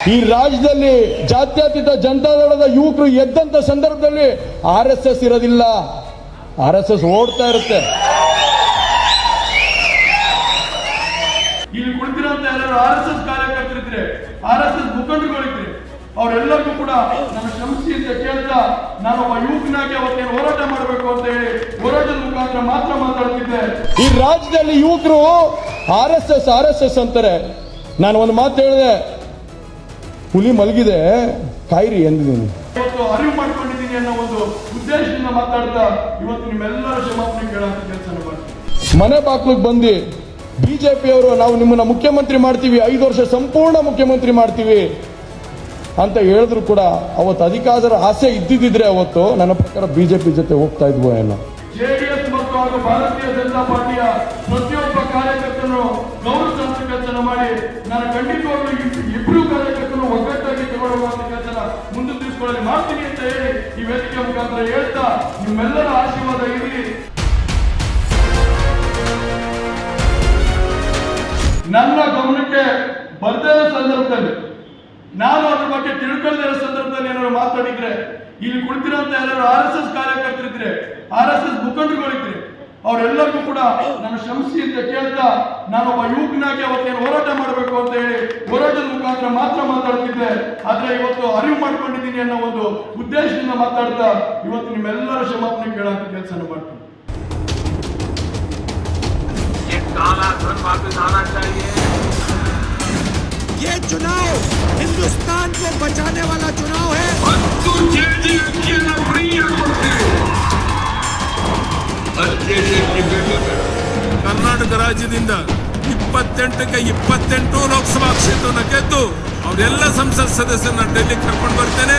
ಈ ರಾಜ್ಯದಲ್ಲಿ ಜಾತ್ಯತೀತ ಜನತಾದಳದ ಯುವಕರು ಎದ್ದಂತ ಸಂದರ್ಭದಲ್ಲಿ ಆರ್ ಎಸ್ ಎಸ್ ಇರೋದಿಲ್ಲ. ಆರ್ ಎಸ್ ಎಸ್ ಓಡ್ತಾ ಇರುತ್ತೆ. ಇಲ್ಲಿ ಕುಳಿತಿರುವಂತ ಎಲ್ಲರೂ ಆರ್ ಎಸ್ ಎಸ್ ಕಾರ್ಯಕರ್ತರಿದ್ರೆ ಆರ್ ಎಸ್ ಎಸ್ ಮುಖಂಡರುಗಳಿದ್ರೆ ಅವರೆಲ್ಲರಿಗೂ ಕೂಡ ನನ್ನ ಶ್ರಮಿಸಿ ಅಂತ ಕೇಳ್ತಾ ನಾನು ಒಬ್ಬ ಯುವಕನಾಗಿ ಅವತ್ತೇನು ಹೋರಾಟ ಮಾಡಬೇಕು ಅಂತ ಹೇಳಿ ಹೋರಾಟದ ಮುಖಾಂತರ ಮಾತ್ರ ಮಾತಾಡ್ತಿದ್ದೆ. ಈ ರಾಜ್ಯದಲ್ಲಿ ಯುವಕರು R S S R S S ಅಂತಾರೆ. ನಾನು ಒಂದು ಮಾತು ಹೇಳಿದೆ ಹುಲಿ ಮಲಗಿದೆ ಕಾಯಿರಿ ಎಂದಿದ್ದೀನಿ. ಇವತ್ತು ಅರಿವು ಮಾಡ್ಕೊಂಡಿದ್ದೀನಿ ಅನ್ನೋ ಒಂದು ಉದ್ದೇಶದಿಂದ ಮಾತಾಡ್ತಾ ಇವತ್ತು ನಿಮ್ಮೆಲ್ಲರ ಕ್ಷಮಾಪಣೆ ಕೇಳೋಂಥ ಕೆಲಸ ಮಾಡ್ತೀನಿ ಮನೆ ಬಾಗ್ಲಿಗೆ ಬಂದು ಬಿಜೆಪಿಯವರು ನಾವು ನಿಮ್ಮನ್ನ ಮುಖ್ಯಮಂತ್ರಿ ಮಾಡ್ತೀವಿ ಐದು ವರ್ಷ ಸಂಪೂರ್ಣ ಮುಖ್ಯಮಂತ್ರಿ ಮಾಡ್ತೀವಿ ಅಂತ ಹೇಳಿದ್ರು ಕೂಡ ಅವತ್ತು ಅಧಿಕಾರ ಆಸೆ ಇದ್ದಿದ್ದಿದ್ರೆ ಅವತ್ತು ನನ್ನ ಪ್ರಕಾರ ಬಿಜೆಪಿ ಜೊತೆ ಹೋಗ್ತಾ ಇದ್ವು ಏನೋ. ಜೆಡಿಎಸ್ ಮತ್ತು ಹಾಗೂ ಭಾರತೀಯ ಜನತಾ ಪಾರ್ಟಿಯ ಪ್ರತಿಯೊಬ್ಬ ಕಾರ್ಯಕರ್ತರು ಗೌರವ ಸಂಸ್ಥೆ ಕೆಲಸ ಮಾಡಿ ನಾನು ಖಂಡಿತವಾಗ್ಲೂ ಇಬ್- ಇಬ್ರು ಕಾರ್ಯಕರ್ತರು ಒಗ್ಗಟ್ಟಾಗಿ ತಗೊಳ್ಳುವಂತ ಕೆಲಸ ಮುಂದೆ ತಿಳಿಸ್ಕೊಳ್ಳಿ ಮಾಡ್ತೀನಿ ಅಂತ ಹೇಳಿ, ಈ ವೇದಿಕೆ ಮುಖಾಂತರ ಹೇಳ್ತಾ ನಿಮ್ಮೆಲ್ಲರ ಆಶೀರ್ವಾದ ಇರಲಿ ನನ್ನ ಗಮನಕ್ಕೆ ಬರ್ದೇ ಇರೋ ಸಂದರ್ಭದಲ್ಲಿ, ನಾನು ಅದ್ರ ಬಗ್ಗೆ ತಿಳ್ಕೊಳ್ಳದೇ ಇರೋ ಸಂದರ್ಭದಲ್ಲಿ ಏನಾದ್ರು ಮಾತಾಡಿದ್ರೆ, ಇಲ್ಲಿ ಕುಳಿತಿರೋಂತ ಎಲ್ಲರೂ ಆರ್ ಎಸ್ ಎಸ್ ಕಾರ್ಯಕರ್ತರಿದ್ರೆ, ಆರ್ ಎಸ್ ಎಸ್ ಮುಖಂಡರುಗಳಿದ್ರೆ ಅವರೆಲ್ಲರಿಗೂ ಕೂಡ ನನ್ನ ಶ್ರಮಿಸಿ ಅಂತ ಕೇಳ್ತಾ ನಾನೊಬ್ಬ ಯುವಕನಾಗಿ ಅವತ್ತೇನು ಹೋರಾಟ ಮಾಡಬೇಕು ಅಂತ ಹೇಳಿ ಹೋರಾಟದ ಮುಖಾಂತರ ಮಾತ್ರ ಮಾತಾಡ್ತಿದ್ದೆ ಆದ್ರೆ ಇವತ್ತು ಅರಿವು ಮಾಡ್ಕೊಂಡಿದ್ದೀನಿ ಅನ್ನೋ ಒಂದು ಉದ್ದೇಶದಿಂದ ಮಾತಾಡ್ತಾ ಇವತ್ತು ನಿಮ್ಮೆಲ್ಲರ ಕ್ಷಮಾಪಣೆ ಕೇಳೋಂಥ ಕೆಲಸ ಮಾಡ್ತೀನಿ ये काला धन वापस आना चाहिए ये चुनाव हिंदुस्तान को बचाने ಕರ್ನಾಟಕ ರಾಜ್ಯದಿಂದ ಇಪ್ಪತ್ತೆಂಟಕ್ಕೆ ಇಪ್ಪತ್ತೆಂಟು ಲೋಕಸಭಾ ಕ್ಷೇತ್ರವನ್ನು ಗೆದ್ದು ಅವರೆಲ್ಲ ಸಂಸತ್ ಸದಸ್ಯರನ್ನ ಡೆಲ್ಲಿಗೆ ಕರ್ಕೊಂಡು ಬರ್ತೇನೆ.